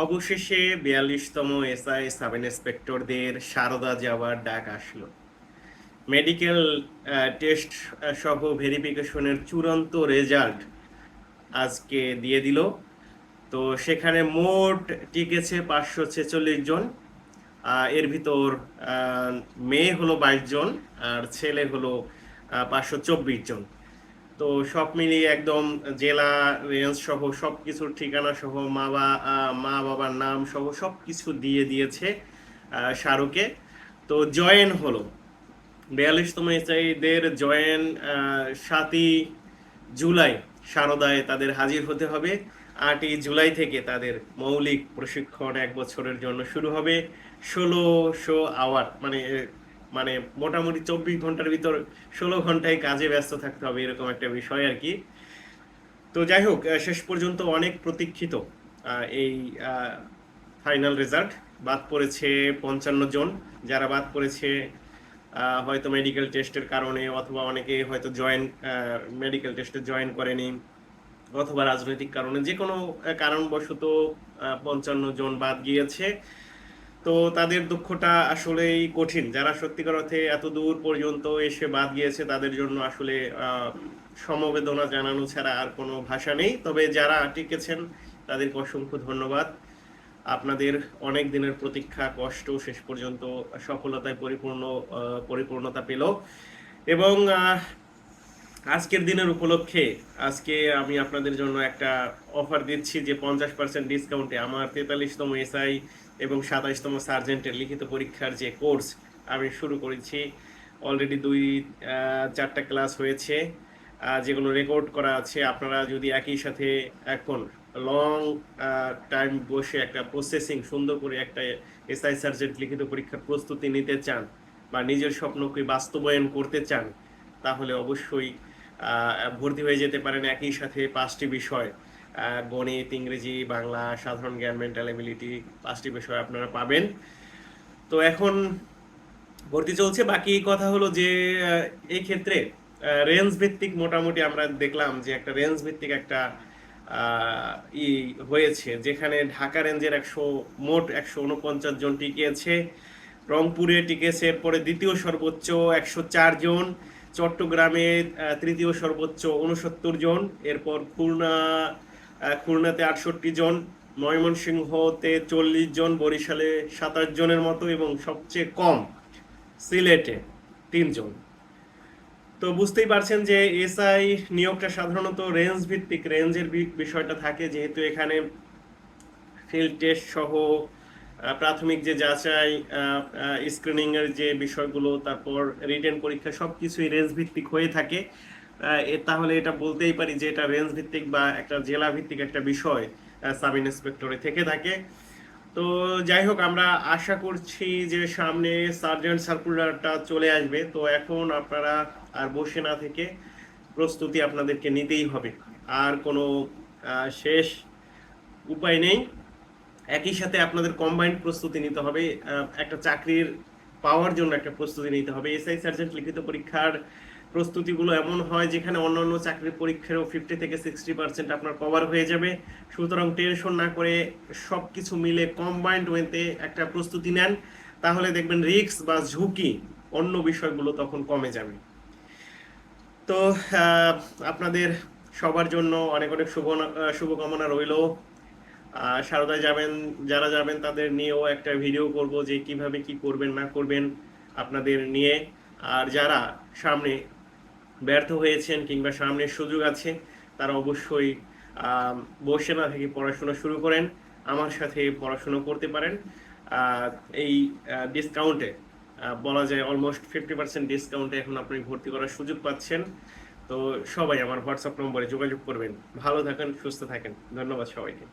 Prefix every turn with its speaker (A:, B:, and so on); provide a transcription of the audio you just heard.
A: অবশেষে বিয়াল্লিশতম SI sub ইন্সপেক্টরদের সারদা যাওয়ার ডাক আসলো। মেডিকেল টেস্ট সহ ভেরিফিকেশনের চূড়ান্ত রেজাল্ট আজকে দিয়ে দিল। তো সেখানে মোট টিকেছে পাঁচশো ছেচল্লিশ জন। এর ভিতর মেয়ে হলো বাইশ জন আর ছেলে হলো পাঁচশো চব্বিশ জন। তো সব মিলিয়ে একদম জেলা, রেঞ্জ সহ সব কিছুর ঠিকানা সহ মা বা মা বাবার নাম সহ সব কিছু দিয়ে দিয়েছে শাহরুখে। তো জয়েন হলো। বিয়াল্লিশতম এসআইদের জয়েন সাতই জুলাই শারদায় তাদের হাজির হতে হবে। আটই জুলাই থেকে তাদের মৌলিক প্রশিক্ষণ এক বছরের জন্য শুরু হবে। ষোলোশো আওয়ার মানে মানে মোটামুটি চব্বিশ ঘণ্টার ভিতর ষোলো ঘন্টায় কাজে ব্যস্ত থাকতে হবে, এরকম একটা বিষয় আর কি। তো যাই হোক শেষ পর্যন্ত অনেক প্রতীক্ষিত এই ফাইনাল রেজাল্ট বাদ পড়েছে পঞ্চান্ন জন, যারা বাদ পড়েছে হয়তো মেডিকেল টেস্টের কারণে অথবা অনেকে হয়তো জয়েন মেডিকেল টেস্টে জয়েন করেনি অথবা রাজনৈতিক কারণে। যে কোনো কারণবশত পঞ্চান্ন জন বাদ গিয়েছে। তো তাদের দুঃখটা আসলেই কঠিন। যারা সত্যিকার অর্থে এত দূর পর্যন্ত এসে বাদ গিয়েছে, তাদের জন্য আসলে সমবেদনা জানানো ছাড়া আর কোনো ভাষা নেই। তবে যারা টিকেছেন তাদেরকে অসংখ্য ধন্যবাদ। আপনাদের অনেক দিনের প্রতীক্ষা, কষ্ট শেষ পর্যন্ত সফলতায় পরিপূর্ণ পরিপূর্ণতা পেল। এবং আজকের দিনের উপলক্ষে আজকে আমি আপনাদের জন্য একটা অফার দিচ্ছি যে পঞ্চাশ পার্সেন্ট ডিসকাউন্টে আমার তেতাল্লিশতম এসআই এবং সাতাইশতম সার্জেন্টের লিখিত পরীক্ষার যে কোর্স আমি শুরু করেছি। অলরেডি দুই চারটা ক্লাস হয়েছে। যেগুলো রেকর্ড করা আছে, আপনারা যদি একই সাথে এখন লং টাইম বসে একটা প্রসেসিং সুন্দর করে একটা এসআই সার্জেন্ট লিখিত পরীক্ষার প্রস্তুতি নিতে চান বা নিজের স্বপ্নকে বাস্তবায়ন করতে চান, তাহলে অবশ্যই ভর্তি হয়ে যেতে পারেন একই সাথে পাঁচটি বিষয় গণিত, ইংরেজি, বাংলা, সাধারণ জ্ঞান মেন্টাল এবিলিটি পাঁচটি বিষয় আপনারা পাবেন। তো এখন ভর্তি চলছে, বাকি কথা হলো যে এই ক্ষেত্রে রেঞ্জ ভিত্তিক মোটামুটি আমরা দেখলাম যে একটা রেঞ্জ ভিত্তিক একটা ই হয়েছে, যেখানে ঢাকা রেঞ্জের একশো, মোট একশো উনপঞ্চাশ জন টিকেছে রংপুরে টিকেছে এরপরে দ্বিতীয় সর্বোচ্চ একশো চার জন চট্টগ্রামে তৃতীয় সর্বোচ্চ উনসত্তর জন, এরপর খুলনা খুলনাতে আটষট্টি জন ময়মনসিংহতে চল্লিশ জন, বরিশালে সাতাশ জনের মতো এবং সবচেয়ে কম সিলেটে তিনজন তো বুঝতেই পারছেন যে এসআই নিয়োগটা সাধারণত রেঞ্জ ভিত্তিক রেঞ্জের বিষয়টা থাকে, যেহেতু এখানে ফিল্ড টেস্ট সহ প্রাথমিক যে যাচাই স্ক্রিনিং এর যে বিষয়গুলো, তারপর রিটেন পরীক্ষা, সবকিছুই রেঞ্জ ভিত্তিক হয়ে থাকে। তাহলে এটা বলতেই পারি যে এটা রেঞ্জ ভিত্তিক বা একটা জেলা ভিত্তিক একটা বিষয় সাব ইন্সপেক্টরে থেকে থাকে। তো যাই হোক, আমরা আশা করছি যে সামনে সার্জেন্ট সার্কুলারটা চলে আসবে। তো এখন আপনারা আর বসে না থেকে প্রস্তুতি আপনাদেরকে নিতেই হবে। আর কোনো শেষ উপায় নেই। একই সাথে আপনাদের কম্বাইন্ড প্রস্তুতি নিতে হবে একটা চাকরির পাওয়ার জন্য একটা প্রস্তুতি নিতে হবে। এসআই সার্জেন্ট লিখিত পরীক্ষার প্রস্তুতিগুলো এমন হয় যেখানে অন্যান্য চাকরির পরীক্ষারও ফিফটি থেকে সিক্সটি পার্সেন্ট আপনার কভার হয়ে যাবে। সুতরাং টেনশন না করে সব কিছু মিলে কম্বাইন্ড ওয়েতে একটা প্রস্তুতি নেন। তাহলে দেখবেন রিস্ক বা ঝুঁকি অন্য বিষয়গুলো তখন কমে যাবে। তো আপনাদের সবার জন্য অনেক অনেক শুভ শুভকামনা রইল। সারদায় যাবেন, যারা যাবেন তাদের নিয়েও একটা ভিডিও করব যে কীভাবে কি করবেন, না করবেন আপনাদের নিয়ে। আর যারা সামনে ব্যর্থ হয়েছেন কিংবা সামনে সুযোগ আছে, তারা অবশ্যই বসে না থেকে পড়াশোনা শুরু করেন, আমার সাথে পড়াশোনা করতে পারেন। এই ডিসকাউন্টে বলা যায় অলমোস্ট ফিফটি পার্সেন্ট ডিসকাউন্টে এখন আপনি ভর্তি করার সুযোগ পাচ্ছেন। তো সবাই আমার হোয়াটসঅ্যাপ নম্বরে যোগাযোগ করবেন। ভালো থাকেন, সুস্থ থাকেন। ধন্যবাদ সবাইকে।